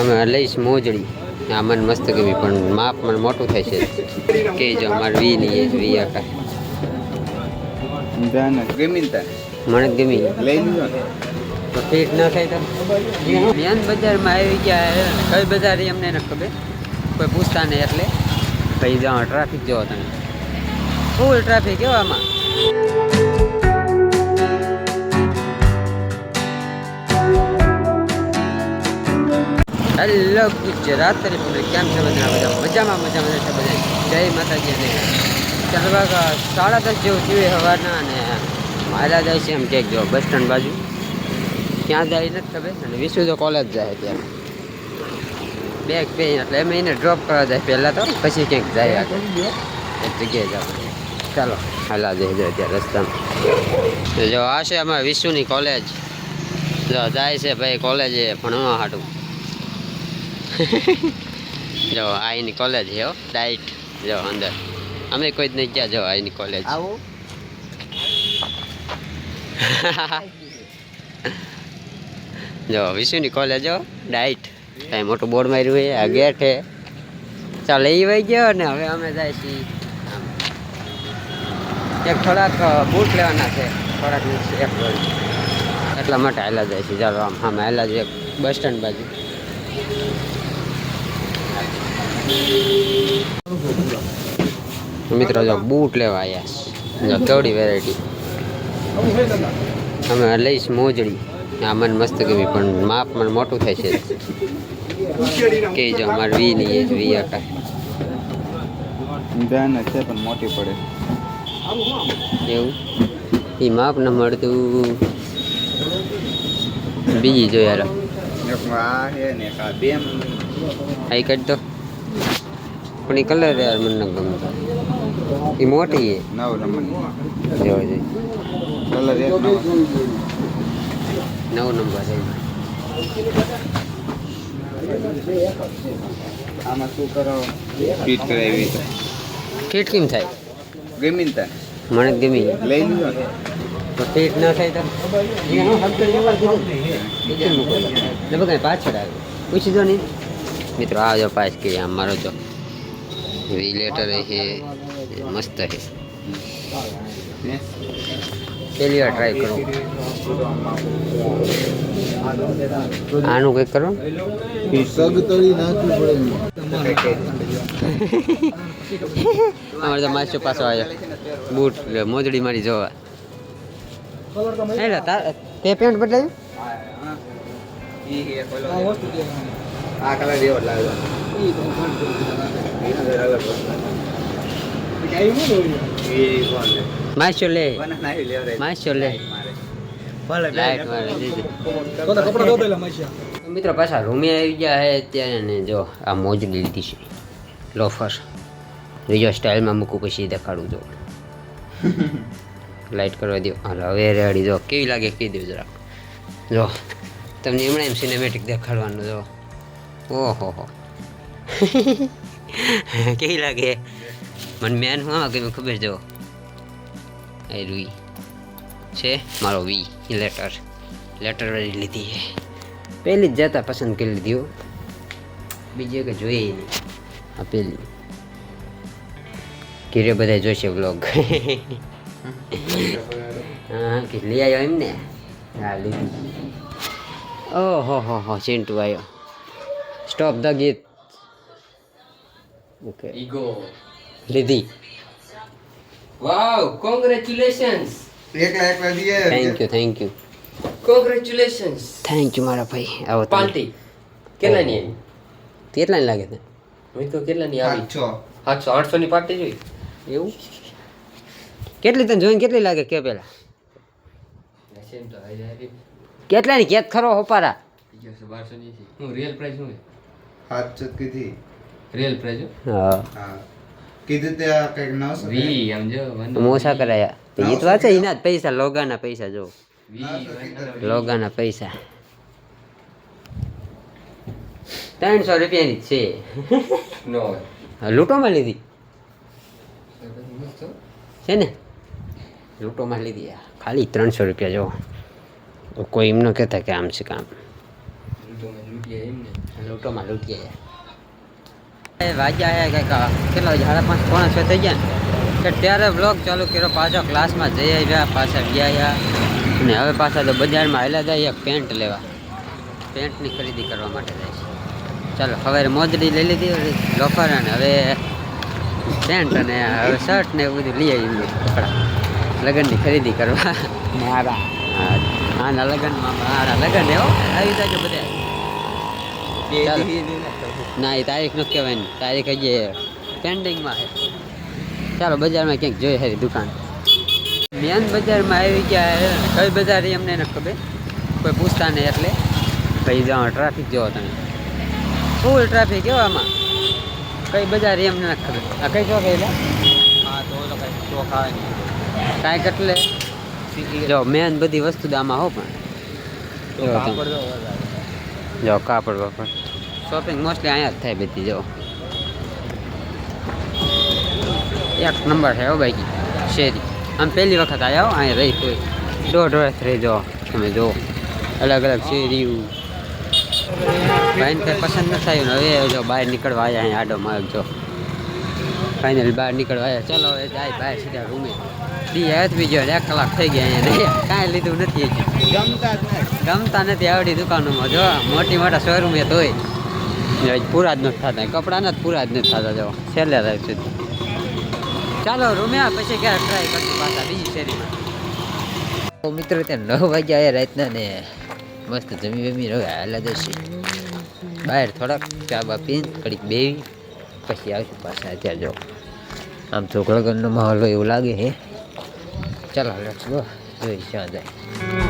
અમે લઈશ મોજડી. આ મને મસ્ત ગમી પણ માપ મને મોટું થાય છે. કે જો અમારે વી નહીં વી આકા મને ગમી. ફીટ ન થાય તો? મેન બજારમાં આવી ગયા કઈ બજાર એમને અમને ખબર. કોઈ પૂછતા નહીં એટલે ભાઈ જાઓ ટ્રાફિક જોવો તમે. ફૂલ ટ્રાફિક એવામાં હેલો ગુજરાત રિપબ્લિક પબ્લિક કેમ છે બધા? બધા મજામાં મજામાં છે બધા? જય માતાજી અને ચાલવા સાડા દસ જેવું થયું સવારના અને મારા જાય છે એમ ક્યાંક જો બસ સ્ટેન્ડ બાજુ. ક્યાં જાય નથી ખબર અને વિશુ તો કોલેજ જાય ત્યાં બેગ બે એટલે એમ એને ડ્રોપ કરવા જાય પહેલાં તો પછી ક્યાંક જાય આગળ. એક જગ્યાએ જવાનું ચાલો હાલા જઈ જાય ત્યાં રસ્તામાં. જો આ છે અમારે વિશુની કોલેજ. જો જાય છે ભાઈ કોલેજે ભણવા હાટું જો આઈની કોલેજ હો ડાઇટ જો અંદર. અમે કોઈ જ નહીં ગયા જો આઈની કોલેજ આવું. જો વિશુની કોલેજ હો ડાયટ કાંઈ મોટું બોર્ડ માર્યું છે આ ગેટ છે. ચાલ એ વહી ગયો ને હવે અમે જાય છીએ. એક થોડાક બૂટ લેવાના છે. થોડાક એક એટલા માટે હાલા જાય છે ચાલો આમ આમ હાલા જ બસ સ્ટેન્ડ બાજુ. મિત્રો જો બૂટ લેવા આવ્યા છે. કેવડી વેરાયટી અમે લઈશ મોજડી. આ મને મસ્ત ગમી પણ માપ મને મોટું થાય છે. કે જો અમારે વી ની વી આકા બેન છે પણ મોટી પડે. એવું? એ માપ ન મળતું. બીજી જો યાર આ કાઢ દો. પણ એ કલર યાર મને ન ગમતો એ મોટી છે નવ નંબર જો જો કલર એક નવ નવ નંબર છે આમાં શું કરો ફિટ કરાવી તો ફીટ કેમ થાય ગમી તા મને જ ગમી લઈ લીધો ને તો ફીટ ન થાય તો ને બગાય પાછળ આવે પૂછી દો નહીં મિત્રો આ જો પાસ કે આમ મારો જો લેટર છે મસ્ત છે ને? પહેલી વાર ટ્રાય કરો આનું કંઈક કરો અમારે તો માસ્ટર પાછો આવ્યો બૂટ મોજડી મારી જોવા। એટલે તે પેન્ટ બદલાયું? આ કલર એવો લાગ્યો. મિત્રો પાછા રૂમે આવી ગયા હે ત્યારે ને જો આ મોજડી લીધી છે લોફર બીજો સ્ટાઇલમાં મૂકું પછી દેખાડું જો લાઇટ કરવા દો હવે રેડી જો કેવી લાગે કહી દઉં જરાક જો તમને એમણે એમ સિનેમેટિક દેખાડવાનું જો ઓહો હો કેવી લાગે? મને મેન હું ગમ્યું ખબર જો. એ રૂઈ. છે મારો વી લેટર લેટર વાળી લીધી છે. પહેલી જ જતા પસંદ કરી લીધી બીજી કે જોઈએ નહીં આ પહેલી. ઘીરે બધા જોશે બ્લોગ હા, કે લઈ આવ્યો એમ ને? હા, લીધી. ઓહો, હો હો ચિંટુ આવ્યો. સ્ટોપ ધ ગીત ઓકે ઈગો લીધી Wow, congratulations. એકલા એકલા દીએ thank you thank you congratulations thank you મારા ભાઈ આવો પાર્ટી કેટલા ની આવી? કેટલા ની લાગે છે? મેં તો કેટલાની આવી? સાતસો. સાતસો આઠસો ની પાર્ટી જોઈ? એવું? કેટલી તને જોઈને કેટલી લાગે? કે પેલા? કેટલા ની કેત ખરો હોપારા બારસો ની હું રિયલ પ્રાઇસ શું સાતસો કીધી. રિયલ પ્રાઇસ હા. કીધું તે કંઈક કંઈક નવસો વી આમ જો મોસા કરાયા. એ તો છે એના જ પૈસા લોગાના પૈસા જો. લોગાના પૈસા. ત્રણસો રૂપિયાની છે. નો. લૂંટોમાં લીધી. છે ને? લૂંટોમાં લીધી આ. ખાલી ત્રણસો રૂપિયા જો. કોઈ એમ ન કહેતા કે આમ છે કામ એમ ને લૂંટોમાં લૂંટીએ એ વાગ્યા હે કંઈક કેટલા સાડા પાંચ પોણા છ થઈ ગયા. કે ત્યારે બ્લોગ ચાલુ કર્યો પાછો ક્લાસમાં જઈ આવ્યા પાછા ગયા અને હવે પાછા તો બજારમાં આવેલા જાય પેન્ટ લેવા. પેન્ટની ખરીદી કરવા માટે જાય ચાલો હવે મોજડી લઈ લીધી લોફર અને હવે પેન્ટ અને હવે શર્ટ ને એવું બધું લઈ આવી કપડા. લગ્નની ખરીદી કરવા. મારા. આના લગ્નમાં મારા લગ્ન એવો આવી જાય બધે. ના એ તારીખ નથી કહેવાય ને તારીખ હજી પેન્ડિંગમાં છે. ચાલો બજારમાં ક્યાંક જોઈ હારી દુકાન. મેન બજારમાં આવી ગયા કઈ બજાર એ અમને નથી ખબર. કોઈ પૂછતા નહીં એટલે. ભાઈ જાઓ ટ્રાફિક જોવો તમે. ફૂલ ટ્રાફિક કેવો આમાં. કઈ બજાર એ અમને નથી ખબર. આ કઈ ચોક એટલે હા તો ચોક આવે કાંઈક એટલે જો મેન બધી વસ્તુ દામાં હો પણ. જો તમે. કાપડ તો વધારે. જો કાપડ વાપડ શોપિંગ મોસ્ટલી અહીંયા જ થાય બધી, જો. એક નંબર છે, હો બાકી શેરી. આમ પહેલી વખત આવ્યા હો, અહીંયા રહી કોઈ. દોઢ વર્ષ રહી, જો. તમે જો, અલગ અલગ શેરીઓ. ભાઈને કંઈ પસંદ નથી આવ્યું ને હવે, જો, બહાર નીકળવા આવ્યા અહીંયા આડો માર્ગ જો. ફાઇનલ બહાર નીકળવા આવ્યા. ચલો હવે જાય બહાર સીધા રૂમે. દી હેત બીજો એક કલાક થઈ ગયા અહીંયા. કાંઈ લીધું નથી ગમતા ગમતા નથી આવડી દુકાનોમાં. જો મોટી મોટા શોરૂમ એ તોય પૂરા જ નથી થતા. કપડાના જ પૂરા જ નથી થતા. જો છેલ્લે રાખ સુધી. ચાલો રૂમ્યા પછી ક્યારે ટ્રાય કરશું પાછા બીજી શેરીમાં. મિત્રો ત્યાં નવ વાગ્યા આવ્યા રાતના ને મસ્ત જમી વમી રહ્યા હાલા જશે બહાર થોડાક ચા બા પીને થોડીક બેવી પછી આવશું પાછા અત્યારે જો. આમ તો લગ્નનો માહોલ એવું લાગે હે ચાલો લેટ્સ ગો જોઈ ક્યાં જાય.